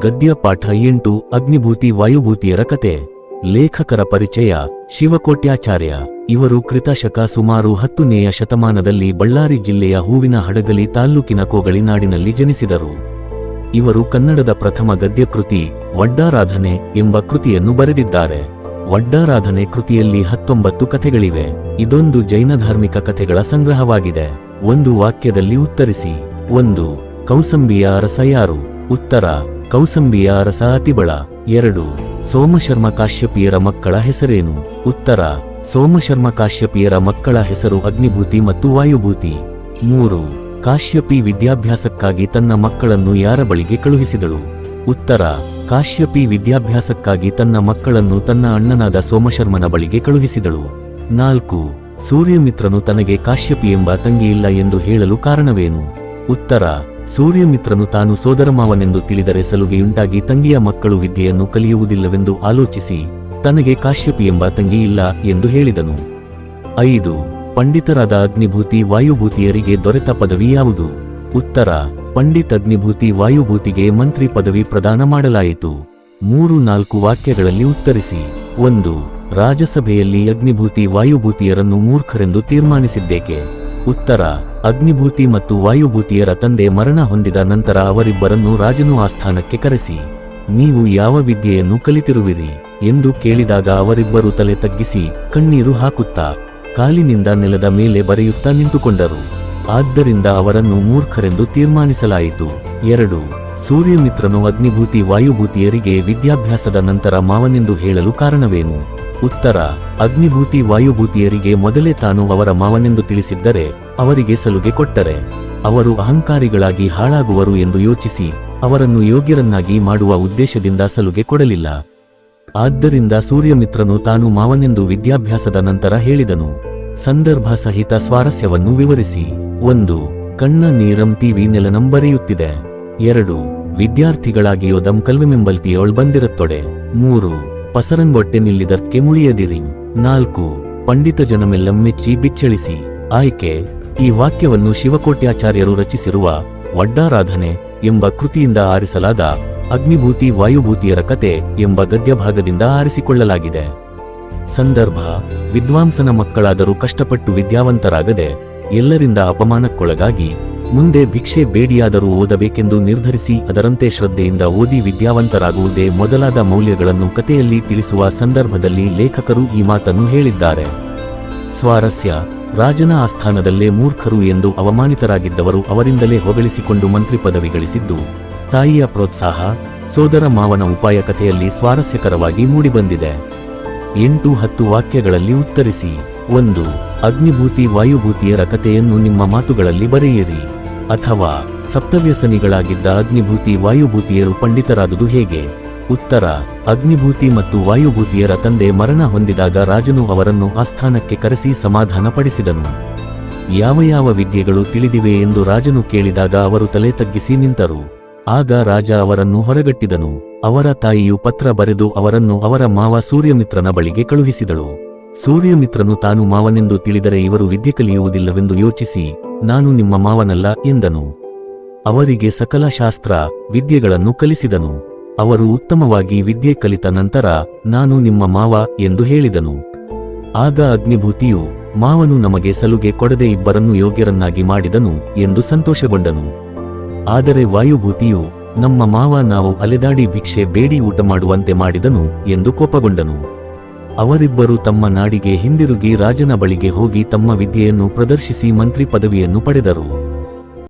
ಗದ್ಯ ಪಾಠ ಎಂಟು ಅಗ್ನಿಭೂತಿ ವಾಯುಭೂತಿಯರ ಕತೆ. ಲೇಖಕರ ಪರಿಚಯ ಶಿವಕೋಟ್ಯಾಚಾರ್ಯ. ಇವರು ಕೃತಶಕ ಸುಮಾರು ಹತ್ತನೆಯ ಶತಮಾನದಲ್ಲಿ ಬಳ್ಳಾರಿ ಜಿಲ್ಲೆಯ ಹೂವಿನ ಹಡಗಲಿ ತಾಲ್ಲೂಕಿನ ಕೋಗಳಿನಾಡಿನಲ್ಲಿ ಜನಿಸಿದರು. ಇವರು ಕನ್ನಡದ ಪ್ರಥಮ ಗದ್ಯಕೃತಿ ವಡ್ಡಾರಾಧನೆ ಎಂಬ ಕೃತಿಯನ್ನು ಬರೆದಿದ್ದಾರೆ. ವಡ್ಡಾರಾಧನೆ ಕೃತಿಯಲ್ಲಿ ಹತ್ತೊಂಬತ್ತು ಕಥೆಗಳಿವೆ. ಇದೊಂದು ಜೈನ ಧಾರ್ಮಿಕ ಕಥೆಗಳ ಸಂಗ್ರಹವಾಗಿದೆ. ಒಂದು ವಾಕ್ಯದಲ್ಲಿ ಉತ್ತರಿಸಿ. ಒಂದು, ಕೌಸಂಬಿಯ ಅರಸ ಯಾರು? ಉತ್ತರ, ಕೌಸಂಬಿಯ ಅರಸ ಅತಿಬಳ. ಎರಡು, ಸೋಮಶರ್ಮ ಕಾಶ್ಯಪಿಯರ ಮಕ್ಕಳ ಹೆಸರೇನು? ಉತ್ತರ, ಸೋಮಶರ್ಮ ಕಾಶ್ಯಪಿಯರ ಮಕ್ಕಳ ಹೆಸರು ಅಗ್ನಿಭೂತಿ ಮತ್ತು ವಾಯುಭೂತಿ. ಮೂರು, ಕಾಶ್ಯಪಿ ವಿದ್ಯಾಭ್ಯಾಸಕ್ಕಾಗಿ ತನ್ನ ಮಕ್ಕಳನ್ನು ಯಾರ ಬಳಿಗೆ ಕಳುಹಿಸಿದಳು? ಉತ್ತರ ಕಾಶ್ಯಪಿ ವಿದ್ಯಾಭ್ಯಾಸಕ್ಕಾಗಿ ತನ್ನ ಮಕ್ಕಳನ್ನು ತನ್ನ ಅಣ್ಣನಾದ ಸೋಮಶರ್ಮನ ಬಳಿಗೆ ಕಳುಹಿಸಿದಳು. ನಾಲ್ಕು, ಸೂರ್ಯಮಿತ್ರನು ತನಗೆ ಕಾಶ್ಯಪಿ ಎಂಬ ತಂಗಿಯಿಲ್ಲ ಎಂದು ಹೇಳಲು ಕಾರಣವೇನು? ಉತ್ತರ, ಸೂರ್ಯಮಿತ್ರನು ತಾನು ಸೋದರಮಾವನೆಂದು ತಿಳಿದರೆ ಸಲುಗೆಯುಂಟಾಗಿ ತಂಗಿಯ ಮಕ್ಕಳು ವಿದ್ಯೆಯನ್ನು ಕಲಿಯುವುದಿಲ್ಲವೆಂದು ಆಲೋಚಿಸಿ, ತನಗೆ ಕಾಶ್ಯಪಿ ಎಂಬ ತಂಗಿ ಇಲ್ಲ ಎಂದು ಹೇಳಿದನು. ಐದು, ಪಂಡಿತರಾದ ಅಗ್ನಿಭೂತಿ ವಾಯುಭೂತಿಯರಿಗೆ ದೊರೆತ ಪದವಿ ಯಾವುದು? ಉತ್ತರ ಪಂಡಿತ್ ಅಗ್ನಿಭೂತಿ ವಾಯುಭೂತಿಗೆ ಮಂತ್ರಿ ಪದವಿ ಪ್ರದಾನ ಮಾಡಲಾಯಿತು. ಮೂರು ನಾಲ್ಕು ವಾಕ್ಯಗಳಲ್ಲಿ ಉತ್ತರಿಸಿ, ಒಂದು ರಾಜ್ಯಸಭೆಯಲ್ಲಿ ಅಗ್ನಿಭೂತಿ ವಾಯುಭೂತಿಯರನ್ನು ಮೂರ್ಖರೆಂದು ತೀರ್ಮಾನಿಸಿದ್ದೇಕೆ? ಉತ್ತರ, ಅಗ್ನಿಭೂತಿ ಮತ್ತು ವಾಯುಭೂತಿಯರ ತಂದೆ ಮರಣ ಹೊಂದಿದ ನಂತರ ಅವರಿಬ್ಬರನ್ನು ರಾಜನು ಆಸ್ಥಾನಕ್ಕೆ ಕರೆಸಿ, ನೀವು ಯಾವ ವಿದ್ಯೆಯನ್ನು ಕಲಿತಿರುವಿರಿ? ಎಂದು ಕೇಳಿದಾಗ ಅವರಿಬ್ಬರು ತಲೆ ತಗ್ಗಿಸಿ ಕಣ್ಣೀರು ಹಾಕುತ್ತಾ, ಕಾಲಿನಿಂದ ನೆಲದ ಮೇಲೆ ಬರೆಯುತ್ತಾ ನಿಂತುಕೊಂಡರು. ಆದ್ದರಿಂದ ಅವರನ್ನು ಮೂರ್ಖರೆಂದು ತೀರ್ಮಾನಿಸಲಾಯಿತು. ಎರಡು, ಸೂರ್ಯಮಿತ್ರನು ಅಗ್ನಿಭೂತಿ ವಾಯುಭೂತಿಯರಿಗೆ ವಿದ್ಯಾಭ್ಯಾಸದ ನಂತರ ಮಾವನೆಂದು ಹೇಳಲು ಕಾರಣವೇನು? ಉತ್ತರ, ಅಗ್ನಿಭೂತಿ ವಾಯುಭೂತಿಯರಿಗೆ ಮೊದಲೇ ತಾನು ಅವರ ಮಾವನೆಂದು ತಿಳಿಸಿದ್ದರೆ ಅವರಿಗೆ ಸಲುಗೆ ಕೊಟ್ಟರೆ. ಅವರು ಅಹಂಕಾರಿಗಳಾಗಿ ಹಾಳಾಗುವರು ಎಂದು ಯೋಚಿಸಿ ಅವರನ್ನು ಯೋಗ್ಯರನ್ನಾಗಿ ಮಾಡುವ ಉದ್ದೇಶದಿಂದ ಸಲುಗೆ ಕೊಡಲಿಲ್ಲ. ಆದ್ದರಿಂದ ಸೂರ್ಯಮಿತ್ರನು ತಾನು ಮಾವನೆಂದು ವಿದ್ಯಾಭ್ಯಾಸದ ನಂತರ ಹೇಳಿದನು. ಸಂದರ್ಭ ಸಹಿತ ಸ್ವಾರಸ್ಯವನ್ನು ವಿವರಿಸಿ. ಒಂದು, ಕಣ್ಣ ನೀರಂ ಟಿವಿ ನೆಲನಂ ಬರೆಯುತ್ತಿದೆ. ಎರಡು, ವಿದ್ಯಾರ್ಥಿಗಳಾಗಿಯೋ ಒದಂ ಕಲ್ವೆಮೆಂಬಲ್ತಿಯೋಳ್ ಬಂದಿರತ್ತೊಡೆ. ಮೂರು, ಪಸರಂಗೊಟ್ಟೆ ನಿಲ್ಲಿದರ್ಕೆ ಮುಳಿಯದಿರಿ. ನಾಲ್ಕು, ಪಂಡಿತ ಜನಮೆಲ್ಲಂ ಮೆಚ್ಚಿ ಬಿಚ್ಚಳಿಸಿ. ಆಯ್ಕೆ, ಈ ವಾಕ್ಯವನ್ನು ಶಿವಕೋಟ್ಯಾಚಾರ್ಯರು ರಚಿಸಿರುವ ವಡ್ಡಾರಾಧನೆ ಎಂಬ ಕೃತಿಯಿಂದ ಆರಿಸಲಾದ ಅಗ್ನಿಭೂತಿ ವಾಯುಭೂತಿಯರ ಕತೆ ಎಂಬ ಗದ್ಯಭಾಗದಿಂದ ಆರಿಸಿಕೊಳ್ಳಲಾಗಿದೆ. ಸಂದರ್ಭ, ವಿದ್ವಾಂಸನ ಮಕ್ಕಳಾದರೂ ಕಷ್ಟಪಟ್ಟು ವಿದ್ಯಾವಂತರಾಗದೆ ಎಲ್ಲರಿಂದ ಅಪಮಾನಕ್ಕೊಳಗಾಗಿ ಮುಂದೆ ಭಿಕ್ಷೆ ಬೇಡಿಯಾದರೂ ಓದಬೇಕೆಂದು ನಿರ್ಧರಿಸಿ ಅದರಂತೆ ಶ್ರದ್ಧೆಯಿಂದ ಓದಿ ವಿದ್ಯಾವಂತರಾಗುವುದೇ ಮೊದಲಾದ ಮೌಲ್ಯಗಳನ್ನು ಕಥೆಯಲ್ಲಿ ತಿಳಿಸುವ ಸಂದರ್ಭದಲ್ಲಿ ಲೇಖಕರು ಈ ಮಾತನ್ನು ಹೇಳಿದ್ದಾರೆ. ಸ್ವಾರಸ್ಯ, ರಾಜನ ಆಸ್ಥಾನದಲ್ಲೇ ಮೂರ್ಖರು ಎಂದು ಅವಮಾನಿತರಾಗಿದ್ದವರು ಅವರಿಂದಲೇ ಹೊಗಳಿಸಿಕೊಂಡು ಮಂತ್ರಿ ಪದವಿ ಗಳಿಸಿದ್ದು, ತಾಯಿಯ ಪ್ರೋತ್ಸಾಹ, ಸೋದರ ಮಾವನ ಉಪಾಯ ಕಥೆಯಲ್ಲಿ ಸ್ವಾರಸ್ಯಕರವಾಗಿ ಮೂಡಿಬಂದಿದೆ. ಎಂಟು ಹತ್ತು ವಾಕ್ಯಗಳಲ್ಲಿ ಉತ್ತರಿಸಿ, ಒಂದು ಅಗ್ನಿಭೂತಿ ವಾಯುಭೂತಿಯರ ಕಥೆಯನ್ನು ನಿಮ್ಮ ಮಾತುಗಳಲ್ಲಿ ಬರೆಯಿರಿ. ಅಥವಾ, ಸಪ್ತವ್ಯಸನಿಗಳಾಗಿದ್ದ ಅಗ್ನಿಭೂತಿ ವಾಯುಭೂತಿಯರು ಪಂಡಿತರಾದುದು ಹೇಗೆ? ಉತ್ತರ, ಅಗ್ನಿಭೂತಿ ಮತ್ತು ವಾಯುಭೂತಿಯರ ತಂದೆ ಮರಣ ಹೊಂದಿದಾಗ ರಾಜನು ಅವರನ್ನು ಆಸ್ಥಾನಕ್ಕೆ ಕರೆಸಿ ಸಮಾಧಾನ ಪಡಿಸಿದನು ಯಾವ ಯಾವ ವಿದ್ಯೆಗಳು ತಿಳಿದಿವೆ ಎಂದು ರಾಜನು ಕೇಳಿದಾಗ ಅವರು ತಲೆ ತಗ್ಗಿಸಿ ನಿಂತರು. ಆಗ ರಾಜ ಅವರನ್ನು ಹೊರಗಟ್ಟಿದನು. ಅವರ ತಾಯಿಯು ಪತ್ರ ಬರೆದು ಅವರನ್ನು ಅವರ ಮಾವ ಸೂರ್ಯಮಿತ್ರನ ಬಳಿಗೆ ಕಳುಹಿಸಿದಳು. ಸೂರ್ಯಮಿತ್ರನು ತಾನು ಮಾವನೆಂದು ತಿಳಿದರೆ ಇವರು ವಿದ್ಯೆ ಕಲಿಯುವುದಿಲ್ಲವೆಂದು ಯೋಚಿಸಿ, ನಾನು ನಿಮ್ಮ ಮಾವನಲ್ಲ ಎಂದನು. ಅವರಿಗೆ ಸಕಲ ಶಾಸ್ತ್ರ, ವಿದ್ಯೆಗಳನ್ನು ಕಲಿಸಿದನು. ಅವರು ಉತ್ತಮವಾಗಿ ವಿದ್ಯೆ ಕಲಿತ ನಂತರ, ನಾನು ನಿಮ್ಮ ಮಾವ ಎಂದು ಹೇಳಿದನು. ಆಗ ಅಗ್ನಿಭೂತಿಯು, ಮಾವನು ನಮಗೆ ಸಲುಗೆ ಕೊಡದೆ ಇಬ್ಬರನ್ನು ಯೋಗ್ಯರನ್ನಾಗಿ ಮಾಡಿದನು ಎಂದು ಸಂತೋಷಗೊಂಡನು. ಆದರೆ ವಾಯುಭೂತಿಯು, ನಮ್ಮ ಮಾವ ನಾವು ಅಲೆದಾಡಿ ಭಿಕ್ಷೆ ಬೇಡಿ ಊಟ ಮಾಡುವಂತೆ ಮಾಡಿದನು ಎಂದು ಕೋಪಗೊಂಡನು. ಅವರಿಬ್ಬರು ತಮ್ಮ ನಾಡಿಗೆ ಹಿಂದಿರುಗಿ ರಾಜನ ಬಳಿಗೆ ಹೋಗಿ ತಮ್ಮ ವಿದ್ಯೆಯನ್ನು ಪ್ರದರ್ಶಿಸಿ ಮಂತ್ರಿ ಪದವಿಯನ್ನು ಪಡೆದರು.